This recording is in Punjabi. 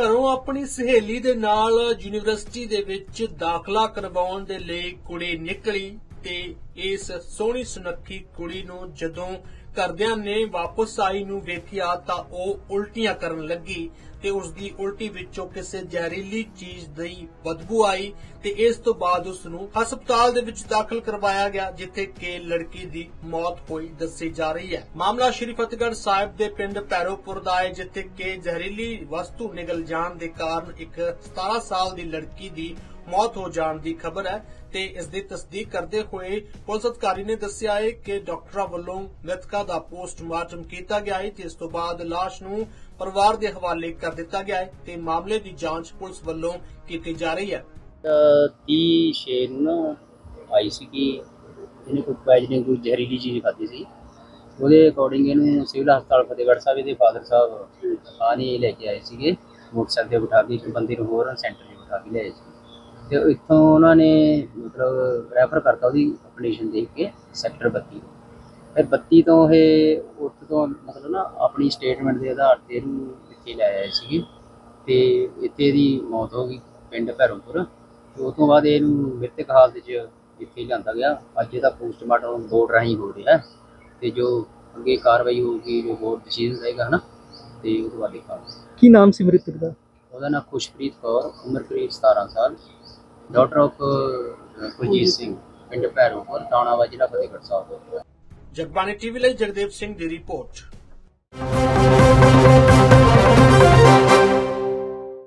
ਘਰੋਂ ਆਪਣੀ ਸਹੇਲੀ ਦੇ ਨਾਲ ਯੂਨੀਵਰਸਿਟੀ ਦੇ ਵਿੱਚ ਦਾਖਲਾ ਕਰਵਾਉਣ ਦੇ ਲਈ ਕੁੜੀ ਨਿਕਲੀ। ਤੇ ਇਸ ਸੋਹਣੀ ਸੁਨੱਖੀ ਕੁੜੀ ਨੂੰ ਜਦੋਂ ਘਰਦਿਆਂ ਨੇ ਵਾਪਸ ਆਈ ਨੂੰ ਵੇਖਿਆ ਤਾਂ ਉਹ ਉਲਟੀਆਂ ਕਰਨ ਲੱਗੀ ਤੇ ਉਸ ਦੀ ਉਲਟੀ ਵਿੱਚੋਂ ਕਿਸੇ ਜ਼ਹਿਰੀਲੀ ਚੀਜ਼ ਦੀ ਬਦਬੂ ਆਈ ਤੇ ਇਸ ਤੋਂ ਬਾਅਦ ਉਸ ਨੂੰ ਹਸਪਤਾਲ ਦੇ ਵਿੱਚ ਦਾਖਲ ਕਰਵਾਇਆ ਗਿਆ, ਜਿੱਥੇ ਕਿ ਲੜਕੀ ਦੀ ਮੌਤ ਹੋਈ ਦੱਸੀ ਜਾ ਰਹੀ ਹੈ। ਮਾਮਲਾ ਸ਼੍ਰੀ ਫਤਿਹਗੜ੍ਹ ਸਾਹਿਬ ਦੇ ਪਿੰਡ ਪੈਰੋਪੁਰ ਦਾ ਹੈ, ਜਿੱਥੇ ਕਿ ਜ਼ਹਿਰੀਲੀ ਵਸਤੂ ਨਿਗਲ ਜਾਣ ਦੇ ਕਾਰਨ ਇੱਕ 17 ਸਾਲ ਦੀ ਲੜਕੀ ਦੀ ਮੌਤ ਹੋ ਜਾਣ ਦੀ ਖਬਰ ਹੈ ਤੇ ਇਸ ਦੀ ਤਸਦੀਕ ਕਰਦੇ ਹੋਏ ਪੁਲਿਸ ਅਧਿਕਾਰੀ ਨੇ ਦੱਸਿਆ ਹੈ ਕਿ ਡਾਕਟਰਾਂ ਵੱਲੋਂ ਮ੍ਰਿਤਕਾ ਦਾ ਪੋਸਟਮਾਰਟਮ ਕੀਤਾ ਗਿਆ ਹੈ ਤੇ ਤੋਂ ਬਾਅਦ ਲਾਸ਼ ਨੂੰ ਪਰਿਵਾਰ ਦੇ ਹਵਾਲੇ ਕਰ ਦਿੱਤਾ ਗਿਆ ਹੈ ਤੇ ਮਾਮਲੇ ਦੀ ਜਾਂਚ ਪੁਲਿਸ ਵੱਲੋਂ ਕੀਤੀ ਜਾ ਰਹੀ ਹੈ। ਤੀਹ ਛੇ ਨਾ ਆਈ ਸੀ ਕਿ ਇਹਨੇ ਕੋਈ ਪੈਜ ਨੇ ਕੋਈ ਜ਼ਹਿਰੀਲੀ ਚੀਜ਼ ਖਾਧੀ ਸੀ। ਉਹਦੇ ਅਕੋਰਡਿੰਗ ਇਹਨੂੰ ਸਿਵਲ ਹਸਪਤਾਲ ਫਤਿਹਗੜ੍ਹ ਸਾਹਿਬ ਦੇ ਫਾਦਰ ਸਾਹਿਬ ਆਨੀ ਲੈ ਕੇ ਆਏ ਸੀਗੇ। ਮੋਟਰਸਾਈਕਲ ਤੇ ਬਿਠਾ ਕੇ ਇੱਕ ਬੰਦੇ ਨੂੰ ਹੋਰ ਸੈਂਟਰ 'ਚ ਬਿਠਾ ਕੇ ਲਿਆਏ ਸੀ। ਤੇ ਇੱਥੋਂ ਉਹਨਾਂ ਨੇ ਮਤਲਬ ਰੈਫਰ ਕਰਤਾ ਉਹਦੀ ਕੰਡੀਸ਼ਨ ਦੇਖ ਕੇ ਸੈਕਟਰ 32 ਫਿਰ 32 ਤੋਂ ਇਹ ਉੱਥੇ ਤੋਂ ਮਤਲਬ ਨਾ ਆਪਣੀ ਸਟੇਟਮੈਂਟ ਦੇ ਆਧਾਰ ਤੇ ਇਹਨੂੰ ਇੱਥੇ ਲੈ ਆਏ ਸੀਗੇ। ਤੇ ਇੱਥੇ ਇਹਦੀ ਮੌਤ ਹੋ ਗਈ ਪਿੰਡ ਭੈਰੋਂਪੁਰ। ਤੇ ਉਸ ਤੋਂ ਬਾਅਦ ਇਹਨੂੰ ਮ੍ਰਿਤਕ ਹਾਲਤ 'ਚ ਇੱਥੇ ਲਿਆਂਦਾ ਗਿਆ। ਅੱਜ ਇਹਦਾ ਪੋਸਟਮਾਰਟਮ ਬੋਰਡ ਰਾਹੀਂ ਹੋ ਰਿਹਾ ਤੇ ਜੋ ਅੱਗੇ ਕਾਰਵਾਈ ਹੋਊਗੀ ਜੋ ਬੋਰਡ ਡਿਸੀਜਨ ਰਹੇਗਾ ਹਨਾ ਤੇ ਉਹ ਤੋਂ ਬਾਅਦ ਦੇਖਾਂਗੇ। ਕੀ ਨਾਮ ਸੀ ਮ੍ਰਿਤਕ ਦਾ? ਉਹਦਾ ਨਾਮ ਖੁਸ਼ਪ੍ਰੀਤ ਕੌਰ ਉਮਰ ਕਰੀਬ 17 ਸਾਲ। ਡਾਕਟਰ ਆਫ ਕੁਲਜੀਤ ਸਿੰਘ ਪਿੰਡ ਭੈਰੋਂਪੁਰ ਥਾਣਾ ਵਾ ਜ਼ਿਲ੍ਹਾ ਫਤਿਹਗੜ੍ਹ ਸਾਹਿਬ। ਜਗਬਾਣੀ ਟੀਵੀ ਲਈ ਜਗਦੇਵ ਸਿੰਘ ਦੀ ਰਿਪੋਰਟ।